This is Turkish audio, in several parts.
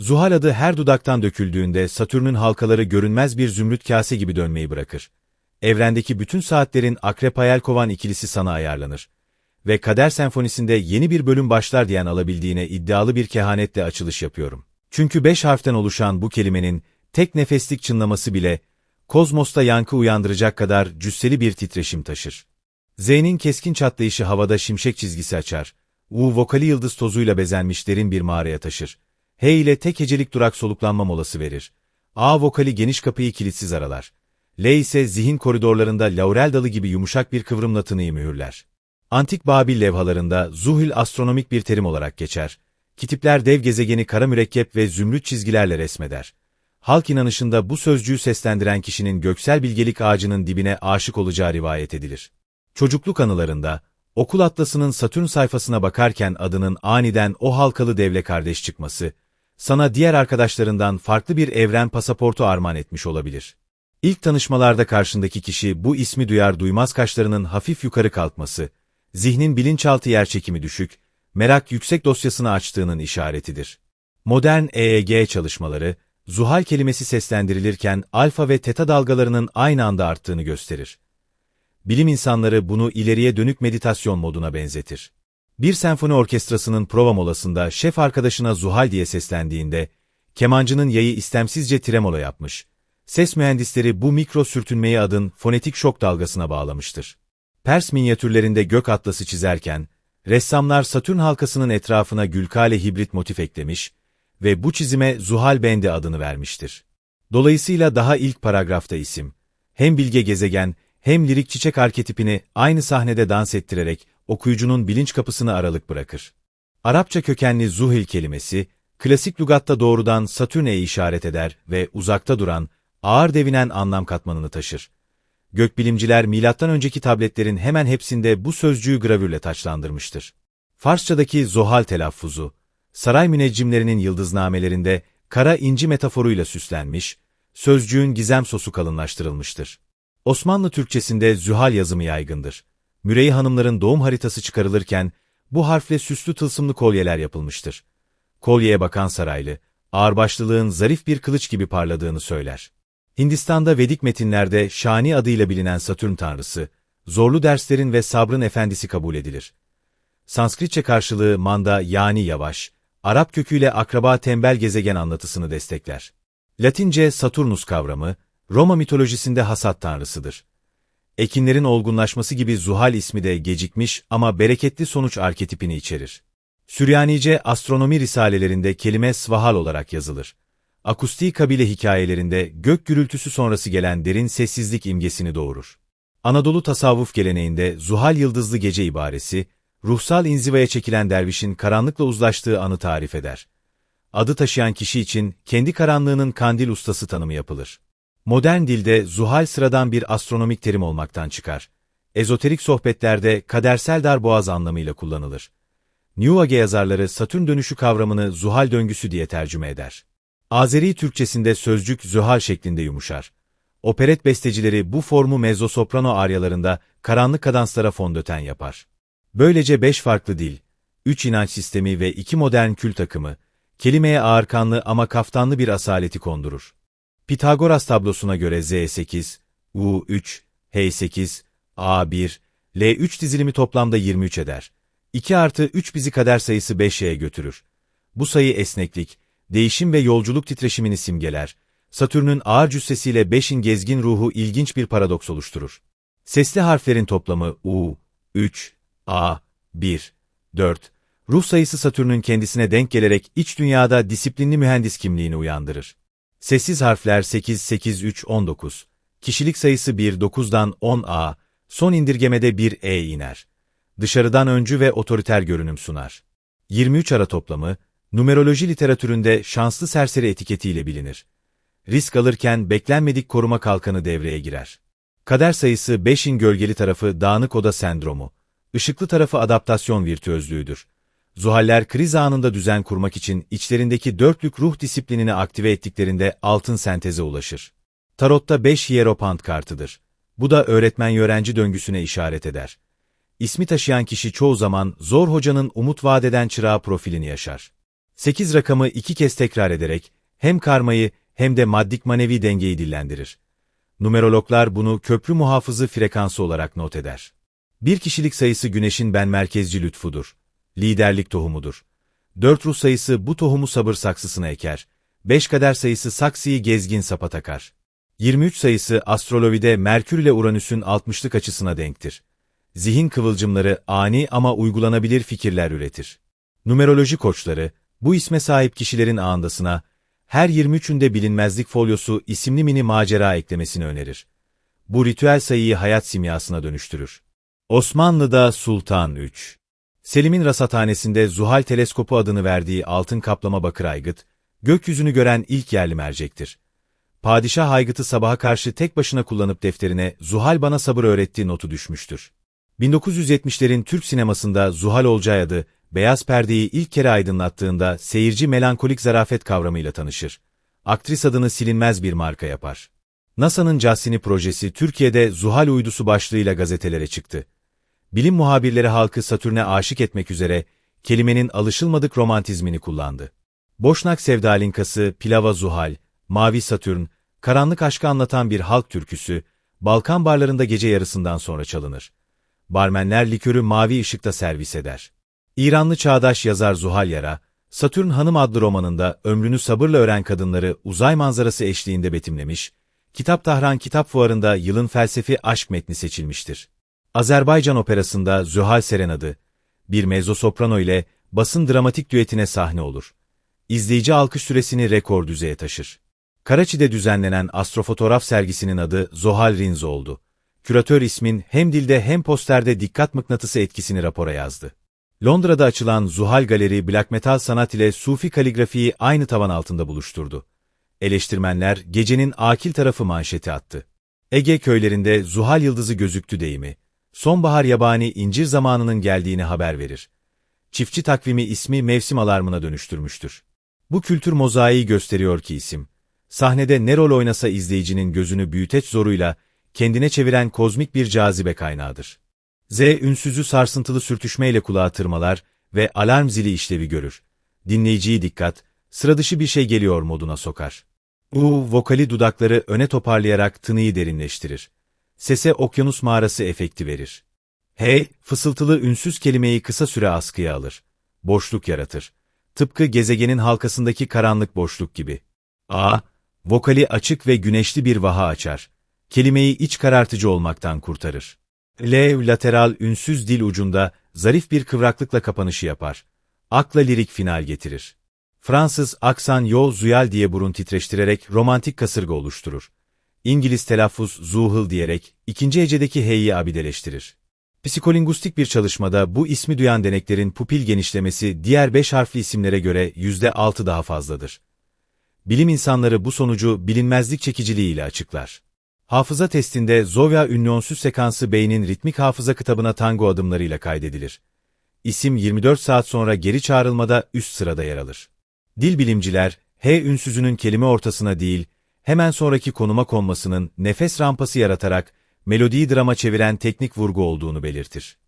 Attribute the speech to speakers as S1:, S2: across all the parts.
S1: Zuhal adı her dudaktan döküldüğünde Satürn'ün halkaları görünmez bir zümrüt kase gibi dönmeyi bırakır. Evrendeki bütün saatlerin Akrep Hayal Kovan ikilisi sana ayarlanır. Ve Kader Senfonisi'nde yeni bir bölüm başlar diyen alabildiğine iddialı bir kehanetle açılış yapıyorum. Çünkü beş harften oluşan bu kelimenin tek nefeslik çınlaması bile, kozmosta yankı uyandıracak kadar cüsseli bir titreşim taşır. Z'nin keskin çatlayışı havada şimşek çizgisi açar. U vokali yıldız tozuyla bezenmiş derin bir mağaraya taşır. H ile tek hecelik durak soluklanma molası verir. A vokali geniş kapıyı kilitsiz aralar. L ise zihin koridorlarında laurel dalı gibi yumuşak bir kıvrımla tınıyı mühürler. Antik Babil levhalarında zuhil astronomik bir terim olarak geçer. Kitipler dev gezegeni kara mürekkep ve zümrüt çizgilerle resmeder. Halk inanışında bu sözcüğü seslendiren kişinin göksel bilgelik ağacının dibine aşık olacağı rivayet edilir. Çocukluk anılarında, okul atlasının Satürn sayfasına bakarken adının aniden o halkalı devle kardeş çıkması, sana diğer arkadaşlarından farklı bir evren pasaportu armağan etmiş olabilir. İlk tanışmalarda karşındaki kişi bu ismi duyar duymaz kaşlarının hafif yukarı kalkması, zihnin bilinçaltı yerçekimi düşük, merak yüksek dosyasını açtığının işaretidir. Modern EEG çalışmaları, zuhal kelimesi seslendirilirken alfa ve teta dalgalarının aynı anda arttığını gösterir. Bilim insanları bunu ileriye dönük meditasyon moduna benzetir. Bir senfoni orkestrasının prova molasında şef arkadaşına Zuhal diye seslendiğinde, kemancının yayı istemsizce tremolo yapmış. Ses mühendisleri bu mikro sürtünmeyi adın fonetik şok dalgasına bağlamıştır. Pers minyatürlerinde gök atlası çizerken, ressamlar Satürn halkasının etrafına gülkale hibrit motif eklemiş ve bu çizime Zuhal Bendi adını vermiştir. Dolayısıyla daha ilk paragrafta isim, hem bilge gezegen hem lirik çiçek arketipini aynı sahnede dans ettirerek okuyucunun bilinç kapısını aralık bırakır. Arapça kökenli zuhil kelimesi, klasik lügatta doğrudan Satürn'e işaret eder ve uzakta duran, ağır devinen anlam katmanını taşır. Gökbilimciler milattan önceki tabletlerin hemen hepsinde bu sözcüğü gravürle taçlandırmıştır. Farsçadaki zohal telaffuzu, saray müneccimlerinin yıldıznamelerinde kara inci metaforuyla süslenmiş, sözcüğün gizem sosu kalınlaştırılmıştır. Osmanlı Türkçesinde zühal yazımı yaygındır. Mürey hanımların doğum haritası çıkarılırken bu harfle süslü tılsımlı kolyeler yapılmıştır. Kolyeye bakan saraylı, ağırbaşlılığın zarif bir kılıç gibi parladığını söyler. Hindistan'da Vedik metinlerde Şani adıyla bilinen Satürn tanrısı, zorlu derslerin ve sabrın efendisi kabul edilir. Sanskritçe karşılığı manda yani yavaş, Arap köküyle akraba tembel gezegen anlatısını destekler. Latince Saturnus kavramı, Roma mitolojisinde hasat tanrısıdır. Ekinlerin olgunlaşması gibi Zuhal ismi de gecikmiş ama bereketli sonuç arketipini içerir. Süryanice astronomi risalelerinde kelime svahal olarak yazılır. Akustiği kabile hikayelerinde gök gürültüsü sonrası gelen derin sessizlik imgesini doğurur. Anadolu tasavvuf geleneğinde Zuhal yıldızlı gece ibaresi, ruhsal inzivaya çekilen dervişin karanlıkla uzlaştığı anı tarif eder. Adı taşıyan kişi için kendi karanlığının kandil ustası tanımı yapılır. Modern dilde zuhal sıradan bir astronomik terim olmaktan çıkar. Ezoterik sohbetlerde kadersel darboğaz anlamıyla kullanılır. New Age yazarları Satürn dönüşü kavramını zuhal döngüsü diye tercüme eder. Azeri Türkçesinde sözcük zühal şeklinde yumuşar. Operet bestecileri bu formu mezzosoprano aryalarında karanlık kadanslara fondöten yapar. Böylece beş farklı dil, üç inanç sistemi ve iki modern kült akımı, kelimeye ağırkanlı ama kaftanlı bir asaleti kondurur. Pitagoras tablosuna göre Z8, U3, H8, A1, L3 dizilimi toplamda 23 eder. 2 artı 3 bizi kader sayısı 5'e götürür. Bu sayı esneklik, değişim ve yolculuk titreşimini simgeler. Satürn'ün ağır cüssesiyle 5'in gezgin ruhu ilginç bir paradoks oluşturur. Sesli harflerin toplamı U, 3, A, 1, 4, ruh sayısı Satürn'ün kendisine denk gelerek iç dünyada disiplinli mühendis kimliğini uyandırır. Sessiz harfler 8, 8, 3, 19. Kişilik sayısı 1, 9'dan 10A, son indirgemede 1E iner. Dışarıdan öncü ve otoriter görünüm sunar. 23 ara toplamı, numeroloji literatüründe şanslı serseri etiketiyle bilinir. Risk alırken beklenmedik koruma kalkanı devreye girer. Kader sayısı 5'in gölgeli tarafı dağınık oda sendromu, ışıklı tarafı adaptasyon virtüözlüğüdür. Zuhaller kriz anında düzen kurmak için içlerindeki dörtlük ruh disiplinini aktive ettiklerinde altın senteze ulaşır. Tarotta 5 hieropant kartıdır. Bu da öğretmen-öğrenci döngüsüne işaret eder. İsmi taşıyan kişi çoğu zaman zor hocanın umut vadeden çırağı profilini yaşar. 8 rakamı iki kez tekrar ederek hem karmayı hem de maddik manevi dengeyi dillendirir. Numerologlar bunu köprü muhafızı frekansı olarak not eder. Bir kişilik sayısı güneşin ben merkezci lütfudur. Liderlik tohumudur. Dört ruh sayısı bu tohumu sabır saksısına eker. Beş kader sayısı saksıyı gezgin sapa takar. 23 sayısı astrolojide Merkür ile Uranüs'ün 60'lık açısına denktir. Zihin kıvılcımları ani ama uygulanabilir fikirler üretir. Numeroloji koçları, bu isme sahip kişilerin ağındasına, her 23'ünde bilinmezlik folyosu isimli mini macera eklemesini önerir. Bu ritüel sayıyı hayat simyasına dönüştürür. Osmanlı'da Sultan 3 Selim'in rasathanesinde Zuhal Teleskopu adını verdiği altın kaplama bakır aygıt, gökyüzünü gören ilk yerli mercektir. Padişah aygıtı sabaha karşı tek başına kullanıp defterine Zuhal bana sabır öğretti notu düşmüştür. 1970'lerin Türk sinemasında Zuhal Olcay adı, beyaz perdeyi ilk kere aydınlattığında seyirci melankolik zarafet kavramıyla tanışır. Aktris adını silinmez bir marka yapar. NASA'nın Cassini projesi Türkiye'de Zuhal uydusu başlığıyla gazetelere çıktı. Bilim muhabirleri halkı Satürn'e aşık etmek üzere kelimenin alışılmadık romantizmini kullandı. Boşnak Sevdalinkası, Pilava Zuhal, Mavi Satürn, karanlık aşkı anlatan bir halk türküsü, Balkan barlarında gece yarısından sonra çalınır. Barmenler likörü mavi ışıkta servis eder. İranlı çağdaş yazar Zuhal Yara, Satürn Hanım adlı romanında ömrünü sabırla ören kadınları uzay manzarası eşliğinde betimlemiş, Kitap Tahran Kitap Fuarı'nda yılın felsefi aşk metni seçilmiştir. Azerbaycan operasında Zühal Serenadı, bir mezzosoprano ile basın dramatik düetine sahne olur. İzleyici alkış süresini rekor düzeye taşır. Karaçi'de düzenlenen astrofotoğraf sergisinin adı Zohal Rinz oldu. Küratör ismin hem dilde hem posterde dikkat mıknatısı etkisini rapora yazdı. Londra'da açılan Zuhal Galeri Black Metal sanat ile Sufi kaligrafiyi aynı tavan altında buluşturdu. Eleştirmenler gecenin akil tarafı manşeti attı. Ege köylerinde Zuhal yıldızı gözüktü deyimi, sonbahar yabani incir zamanının geldiğini haber verir. Çiftçi takvimi ismi mevsim alarmına dönüştürmüştür. Bu kültür mozaiği gösteriyor ki isim, sahnede ne rol oynasa izleyicinin gözünü büyüteç zoruyla kendine çeviren kozmik bir cazibe kaynağıdır. Z ünsüzü sarsıntılı sürtüşmeyle kulağa tırmalar ve alarm zili işlevi görür. Dinleyiciyi dikkat, sıra dışı bir şey geliyor moduna sokar. U, vokali dudakları öne toparlayarak tınıyı derinleştirir. Sese okyanus mağarası efekti verir. H, fısıltılı ünsüz kelimeyi kısa süre askıya alır. Boşluk yaratır. Tıpkı gezegenin halkasındaki karanlık boşluk gibi. A, vokali açık ve güneşli bir vaha açar. Kelimeyi iç karartıcı olmaktan kurtarır. L, lateral ünsüz dil ucunda zarif bir kıvraklıkla kapanışı yapar. Akla lirik final getirir. Fransız aksan yo zuyal diye burun titreştirerek romantik kasırga oluşturur. İngiliz telaffuz zuhıl diyerek ikinci hecedeki h'yi abideleştirir. Psikolingustik bir çalışmada bu ismi duyan deneklerin pupil genişlemesi diğer beş harfli isimlere göre yüzde altı daha fazladır. Bilim insanları bu sonucu bilinmezlik çekiciliğiyle açıklar. Hafıza testinde Zovya ünlonsüz sekansı beynin ritmik hafıza kitabına tango adımlarıyla kaydedilir. İsim 24 saat sonra geri çağrılmada üst sırada yer alır. Dil bilimciler, H ünsüzünün kelime ortasına değil, hemen sonraki konuma konmasının nefes rampası yaratarak melodiyi drama çeviren teknik vurgu olduğunu belirtir.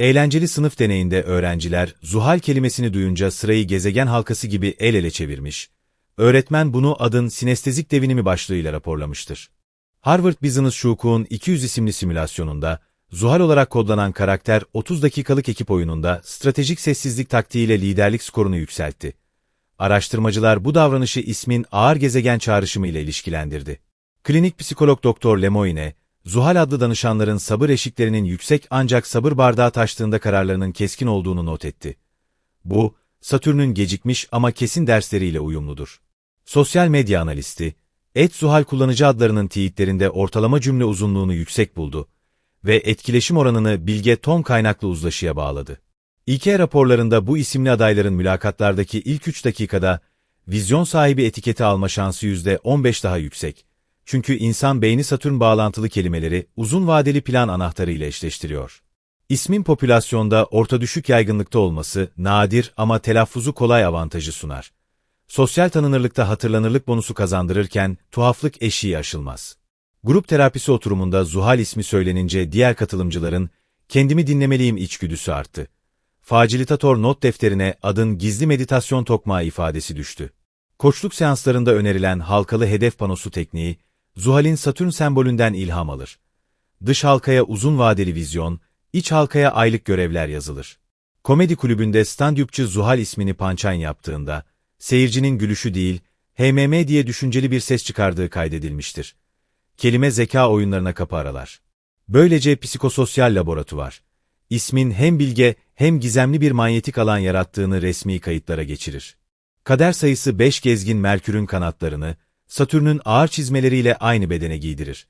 S1: Eğlenceli sınıf deneyinde öğrenciler, zuhal kelimesini duyunca sırayı gezegen halkası gibi el ele çevirmiş. Öğretmen bunu adın sinestezik devinimi başlığıyla raporlamıştır. Harvard Business School'un 200 isimli simülasyonunda, Zuhal olarak kodlanan karakter 30 dakikalık ekip oyununda stratejik sessizlik taktiğiyle liderlik skorunu yükseltti. Araştırmacılar bu davranışı ismin ağır gezegen çağrışımı ile ilişkilendirdi. Klinik psikolog Doktor Lemoyne, Zuhal adlı danışanların sabır eşiklerinin yüksek ancak sabır bardağı taştığında kararlarının keskin olduğunu not etti. Bu, Satürn'ün gecikmiş ama kesin dersleriyle uyumludur. Sosyal medya analisti, Et Zuhal kullanıcı adlarının teyitlerinde ortalama cümle uzunluğunu yüksek buldu ve etkileşim oranını bilge ton kaynaklı uzlaşıya bağladı. İK raporlarında bu isimli adayların mülakatlardaki ilk 3 dakikada vizyon sahibi etiketi alma şansı %15 daha yüksek. Çünkü insan beyni Satürn bağlantılı kelimeleri uzun vadeli plan anahtarı ile eşleştiriyor. İsmin popülasyonda orta düşük yaygınlıkta olması nadir ama telaffuzu kolay avantajı sunar. Sosyal tanınırlıkta hatırlanırlık bonusu kazandırırken tuhaflık eşiği aşılmaz. Grup terapisi oturumunda Zuhal ismi söylenince diğer katılımcıların kendimi dinlemeliyim içgüdüsü arttı. Facilitator not defterine adın gizli meditasyon tokmağı ifadesi düştü. Koçluk seanslarında önerilen halkalı hedef panosu tekniği, Zuhal'in Satürn sembolünden ilham alır. Dış halkaya uzun vadeli vizyon, iç halkaya aylık görevler yazılır. Komedi kulübünde stand-upçı Zuhal ismini pançan yaptığında, seyircinin gülüşü değil, HMM diye düşünceli bir ses çıkardığı kaydedilmiştir. Kelime zeka oyunlarına kapı aralar. Böylece psikososyal laboratuvar, ismin hem bilge hem gizemli bir manyetik alan yarattığını resmi kayıtlara geçirir. Kader sayısı 5 gezgin Merkür'ün kanatlarını, Satürn'ün ağır çizmeleriyle aynı bedene giydirir.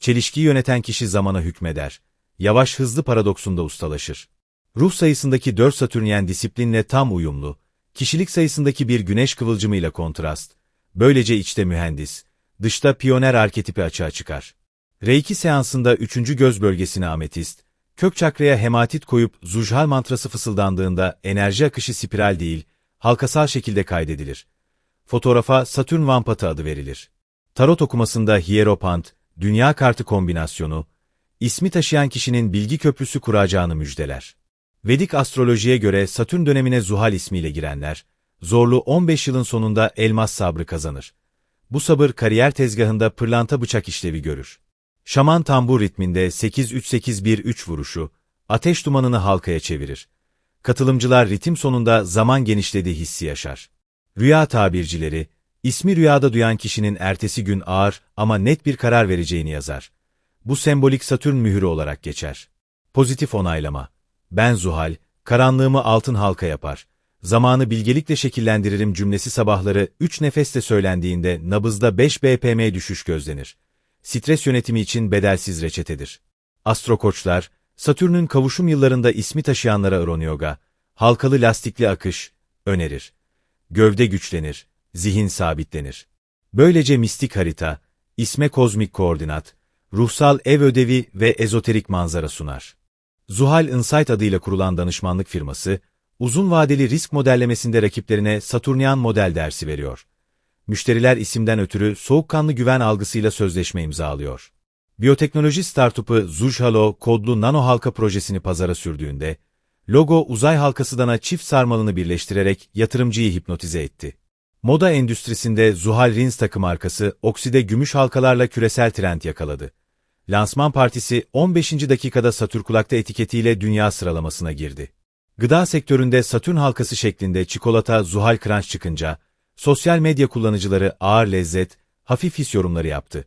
S1: Çelişkiyi yöneten kişi zamana hükmeder. Yavaş hızlı paradoksunda ustalaşır. Ruh sayısındaki 4 Satürnyen disiplinle tam uyumlu, kişilik sayısındaki bir güneş kıvılcımıyla kontrast. Böylece içte mühendis, dışta piyoner arketipi açığa çıkar. Reiki seansında üçüncü göz bölgesine ametist, kök çakraya hematit koyup zujhal mantrası fısıldandığında enerji akışı spiral değil, halkasal şekilde kaydedilir. Fotoğrafa Satürn Vampatı adı verilir. Tarot okumasında Hieropant, dünya kartı kombinasyonu, ismi taşıyan kişinin bilgi köprüsü kuracağını müjdeler. Vedik astrolojiye göre Satürn dönemine Zuhal ismiyle girenler, zorlu 15 yılın sonunda elmas sabrı kazanır. Bu sabır kariyer tezgahında pırlanta bıçak işlevi görür. Şaman tambur ritminde 8-3-8-1-3 vuruşu, ateş dumanını halkaya çevirir. Katılımcılar ritim sonunda zaman genişlediği hissi yaşar. Rüya tabircileri, ismi rüyada duyan kişinin ertesi gün ağır ama net bir karar vereceğini yazar. Bu sembolik Satürn mühürü olarak geçer. Pozitif onaylama. Ben Zuhal, karanlığımı altın halka yapar. Zamanı bilgelikle şekillendiririm cümlesi sabahları 3 nefeste söylendiğinde nabızda 5 BPM düşüş gözlenir. Stres yönetimi için bedelsiz reçetedir. Astrokoçlar, Satürn'ün kavuşum yıllarında ismi taşıyanlara Iron halkalı lastikli akış, önerir. Gövde güçlenir, zihin sabitlenir. Böylece mistik harita, isme kozmik koordinat, ruhsal ev ödevi ve ezoterik manzara sunar. Zuhal Insight adıyla kurulan danışmanlık firması, uzun vadeli risk modellemesinde rakiplerine Saturnyan model dersi veriyor. Müşteriler isimden ötürü soğukkanlı güven algısıyla sözleşme imzalıyor. Biyoteknoloji startup'ı Zujhalo kodlu nano halka projesini pazara sürdüğünde, logo uzay halkasıdana çift sarmalını birleştirerek yatırımcıyı hipnotize etti. Moda endüstrisinde Zuhal Rins takım markası okside gümüş halkalarla küresel trend yakaladı. Lansman partisi 15. dakikada Satürn kulakta etiketiyle dünya sıralamasına girdi. Gıda sektöründe Satürn halkası şeklinde çikolata Zuhal Crunch çıkınca, sosyal medya kullanıcıları ağır lezzet, hafif his yorumları yaptı.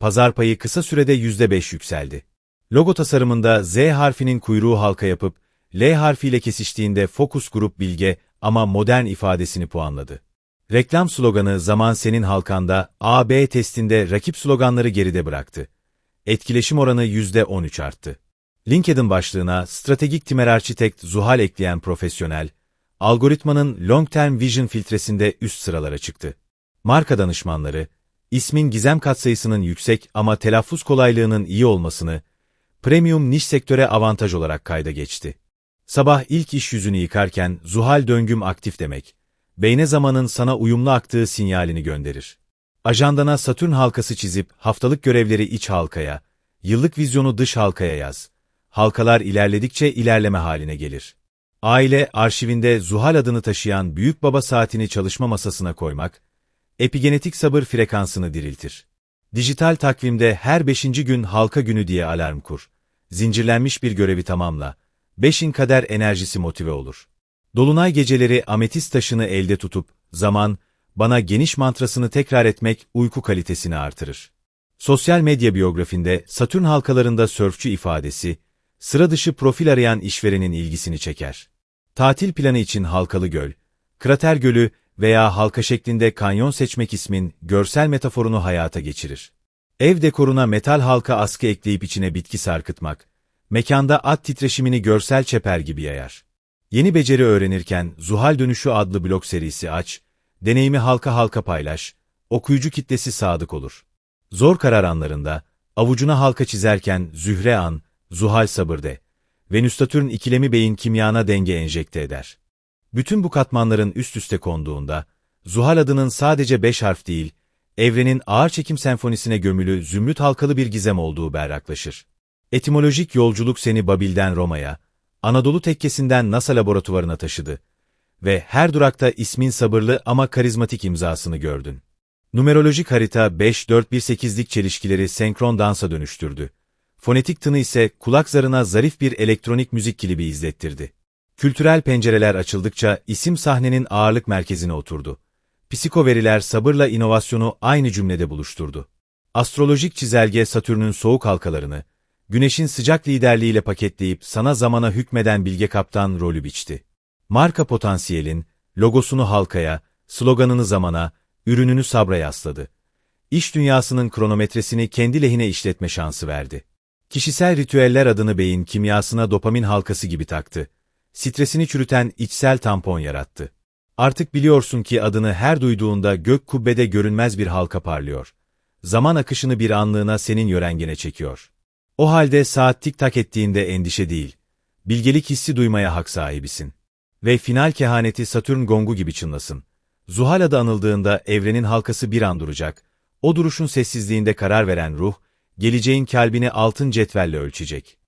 S1: Pazar payı kısa sürede %5 yükseldi. Logo tasarımında Z harfinin kuyruğu halka yapıp, L harfiyle kesiştiğinde Focus Grup bilge ama modern ifadesini puanladı. Reklam sloganı Zaman Senin Halkanda, A-B testinde rakip sloganları geride bıraktı. Etkileşim oranı %13 arttı. LinkedIn başlığına stratejik timer architect Zuhal ekleyen profesyonel, algoritmanın long term vision filtresinde üst sıralara çıktı. Marka danışmanları, ismin gizem katsayısının yüksek ama telaffuz kolaylığının iyi olmasını, premium niş sektöre avantaj olarak kayda geçti. Sabah ilk iş yüzünü yıkarken Zuhal döngüm aktif demek, beyne zamanın sana uyumlu aktığı sinyalini gönderir. Ajandana Satürn halkası çizip haftalık görevleri iç halkaya, yıllık vizyonu dış halkaya yaz. Halkalar ilerledikçe ilerleme haline gelir. Aile arşivinde Zuhal adını taşıyan büyük baba saatini çalışma masasına koymak, epigenetik sabır frekansını diriltir. Dijital takvimde her beşinci gün halka günü diye alarm kur. Zincirlenmiş bir görevi tamamla. Beşin kader enerjisi motive olur. Dolunay geceleri ametist taşını elde tutup, zaman, bana geniş mantrasını tekrar etmek uyku kalitesini artırır. Sosyal medya biyografinde Satürn halkalarında sörfçü ifadesi, sıra dışı profil arayan işverenin ilgisini çeker. Tatil planı için halkalı göl, krater gölü veya halka şeklinde kanyon seçmek ismin görsel metaforunu hayata geçirir. Ev dekoruna metal halka askı ekleyip içine bitki sarkıtmak, mekanda at titreşimini görsel çeper gibi yayar. Yeni beceri öğrenirken Zuhal Dönüşü adlı blog serisi aç, deneyimi halka halka paylaş, okuyucu kitlesi sadık olur. Zor karar anlarında, avucuna halka çizerken Zühre an, Zuhal sabırde, Venüs-Satürn ikilemi beyin kimyana denge enjekte eder. Bütün bu katmanların üst üste konduğunda, Zuhal adının sadece beş harf değil, evrenin ağır çekim senfonisine gömülü zümrüt halkalı bir gizem olduğu berraklaşır. Etimolojik yolculuk seni Babil'den Roma'ya, Anadolu tekkesinden NASA laboratuvarına taşıdı. Ve her durakta ismin sabırlı ama karizmatik imzasını gördün. Numerolojik harita 5-4-1-8'lik çelişkileri senkron dansa dönüştürdü. Fonetik tını ise kulak zarına zarif bir elektronik müzik klibi izlettirdi. Kültürel pencereler açıldıkça isim sahnenin ağırlık merkezine oturdu. Psikoveriler sabırla inovasyonu aynı cümlede buluşturdu. Astrolojik çizelge Satürn'ün soğuk halkalarını, Güneş'in sıcak liderliğiyle paketleyip sana zamana hükmeden bilge kaptan rolü biçti. Marka potansiyelin, logosunu halkaya, sloganını zamana, ürününü sabra yasladı. İş dünyasının kronometresini kendi lehine işletme şansı verdi. Kişisel ritüeller adını beyin kimyasına dopamin halkası gibi taktı. Stresini çürüten içsel tampon yarattı. Artık biliyorsun ki adını her duyduğunda gök kubbede görünmez bir halka parlıyor. Zaman akışını bir anlığına senin yörengene çekiyor. O halde saat tik tak ettiğinde endişe değil. Bilgelik hissi duymaya hak sahibisin. Ve final kehaneti Satürn gongu gibi çınlasın. Zuhal adı anıldığında evrenin halkası bir an duracak. O duruşun sessizliğinde karar veren ruh, geleceğin kalbini altın cetvelle ölçecek.